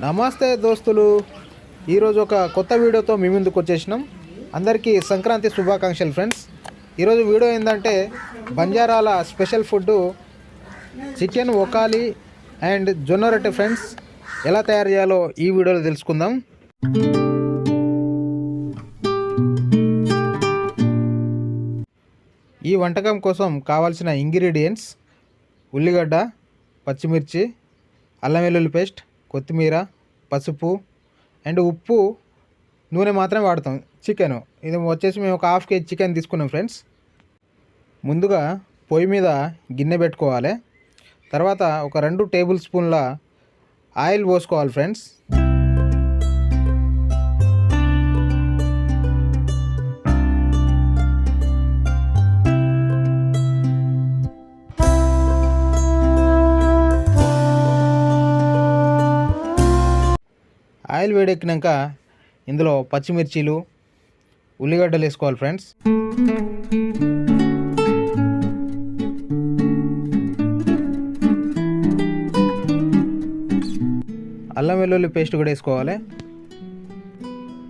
నమస్తే దోస్తులు. ఈరోజు ఒక కొత్త వీడియోతో మీ ముందుకు వచ్చేసినాం. అందరికీ సంక్రాంతి శుభాకాంక్షలు ఫ్రెండ్స్. ఈరోజు వీడియో ఏంటంటే బంజారాల స్పెషల్ ఫుడ్ చికెన్ ఒకాలి అండ్ జొన్న రొట్టె ఫ్రెండ్స్. ఎలా తయారు చేయాలో ఈ వీడియోలో తెలుసుకుందాం. ఈ వంటకం కోసం కావాల్సిన ఇంగ్రీడియంట్స్ ఉల్లిగడ్డ పచ్చిమిర్చి అల్లం వెల్లుల్లి పేస్ట్ కొత్తిమీర పసుపు అండ్ ఉప్పు నూనె మాత్రమే వాడతాం. చికెన్. ఇది వచ్చేసి మేము ఒక హాఫ్ కేజీ చికెన్ తీసుకున్నాం ఫ్రెండ్స్. ముందుగా పొయ్యి మీద గిన్నె పెట్టుకోవాలి. తర్వాత ఒక రెండు టేబుల్ స్పూన్ల ఆయిల్ పోసుకోవాలి ఫ్రెండ్స్. ఆయిల్ వేడెక్కినాక ఇందులో పచ్చిమిర్చీలు ఉల్లిగడ్డలు వేసుకోవాలి ఫ్రెండ్స్. అల్లం వెల్లుల్లి పేస్ట్ కూడా వేసుకోవాలి.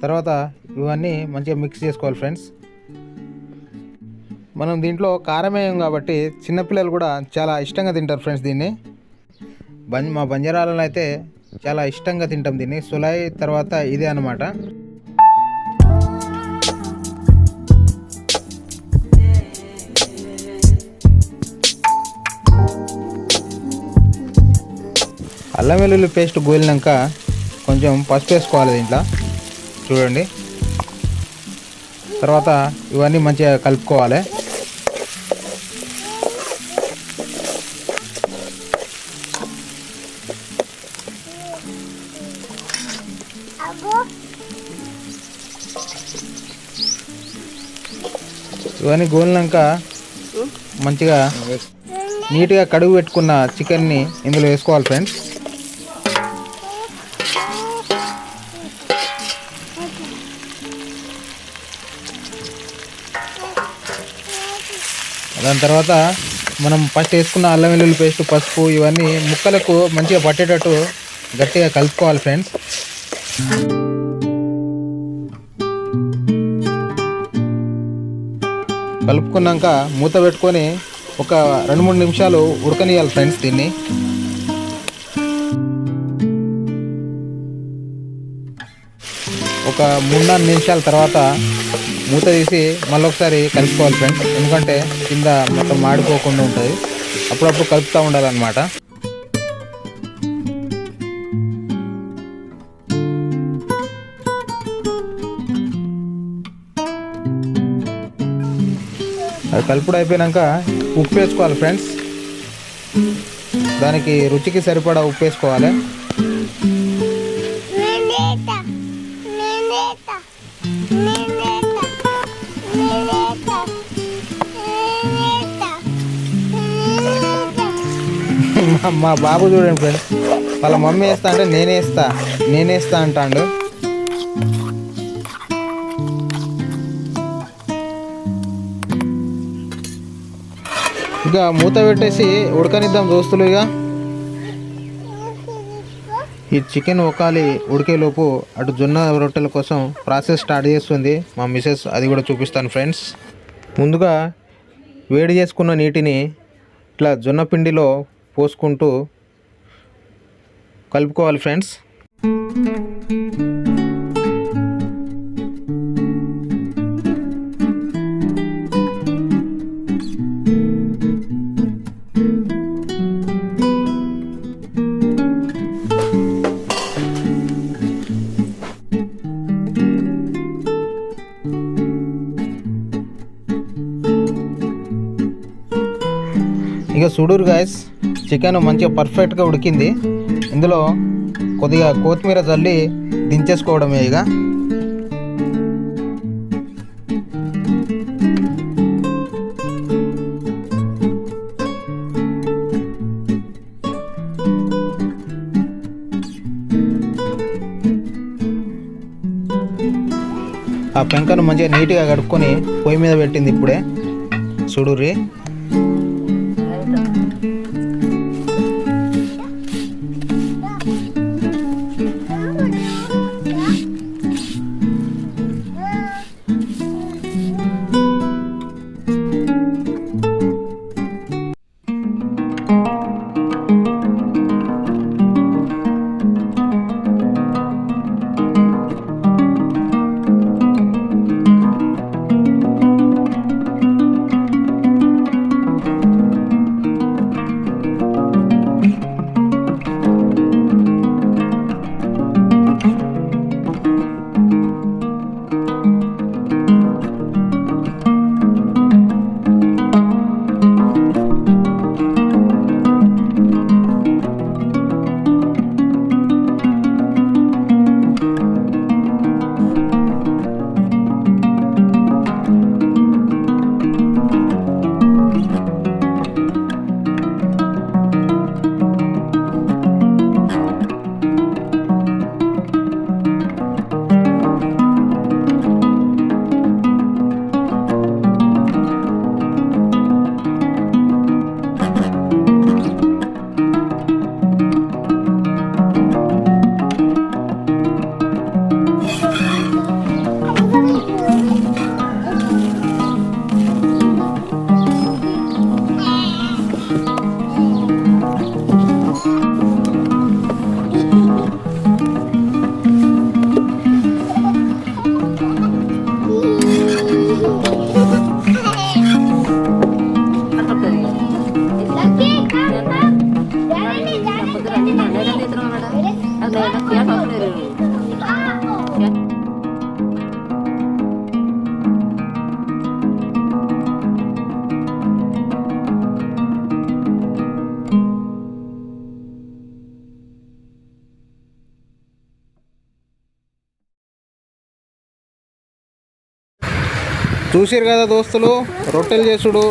తర్వాత ఇవన్నీ మంచిగా మిక్స్ చేసుకోవాలి ఫ్రెండ్స్. మనం దీంట్లో కారం వేయం కాబట్టి చిన్నపిల్లలు కూడా చాలా ఇష్టంగా తింటారు ఫ్రెండ్స్ దీన్ని. బం మా బంజారాలలో అయితే చాలా ఇష్టంగా తింటాం దీన్ని. సులాయి తర్వాత ఇదే అనమాట అల్లం వెల్లుల్లి పేస్ట్ గోలినాక కొంచెం పసుపు వేసుకోవాలి దీంట్లో. చూడండి. తర్వాత ఇవన్నీ మంచిగా కలుపుకోవాలి. ఇవన్నీ గోలినాక మంచిగా నీట్గా కడుగు పెట్టుకున్న చికెన్ని ఇందులో వేసుకోవాలి ఫ్రెండ్స్. దాని తర్వాత మనం ఫస్ట్ వేసుకున్న అల్లం వెల్లుల్లి పేస్ట్ పసుపు ఇవన్నీ ముక్కలకు మంచిగా పట్టేటట్టు గట్టిగా కలుపుకోవాలి ఫ్రెండ్స్. కలుపుకున్నాక మూత పెట్టుకొని ఒక రెండు మూడు నిమిషాలు ఉడకనియాలి ఫ్రెండ్స్ దీన్ని. ఒక మూడు నాలుగు నిమిషాల తర్వాత మూత తీసి మళ్ళీ ఒకసారి కలుపుకోవాలి ఫ్రెండ్స్. ఎందుకంటే కింద మొత్తం మాడిపోకుండా ఉంటుంది. అప్పుడప్పుడు కలుపుతూ ఉండాలన్నమాట. అది కలుపుడు అయిపోయాక ఉప్పు వేసుకోవాలి ఫ్రెండ్స్. దానికి రుచికి సరిపడా ఉప్పు వేసుకోవాలి. మా- బాబు చూడండి ఫ్రెండ్స్ వాళ్ళ మమ్మీ వేస్తా అంటే నేనే వేస్తా నేనే వేస్తా అంటాడు. ఇక మూత పెట్టేసి ఉడకనిద్దాం దోస్తులు ఇక. ఈ చికెన్ ఒకాలి ఉడికేలోపు అటు జొన్న రొట్టెల కోసం ప్రాసెస్ స్టార్ట్ చేస్తుంది. మా మిసెస్ అది కూడా చూపిస్తాను ఫ్రెండ్స్. ముందుగా వేడి చేసుకున్న నీటిని ఇట్లా జొన్న పిండిలో పోసుకుంటూ కలుపుకోవాలి ఫ్రెండ్స్. ఇక చూడూరు గాయస్ చికెన్ మంచిగా పర్ఫెక్ట్గా ఉడికింది. ఇందులో కొద్దిగా కొత్తిమీర చల్లి దించేసుకోవడమే ఇక. ఆ పెంకను మంచిగా నీట్గా కడుక్కొని పొయ్యి మీద పెట్టింది ఇప్పుడే. చూడుర్రి. చూసారు కదా దోస్తులు? రొట్టెలు చేసుడు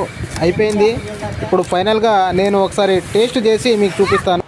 అయిపోయింది. ఇప్పుడు ఫైనల్గా నేను ఒకసారి టేస్ట్ చేసి మీకు చూపిస్తాను.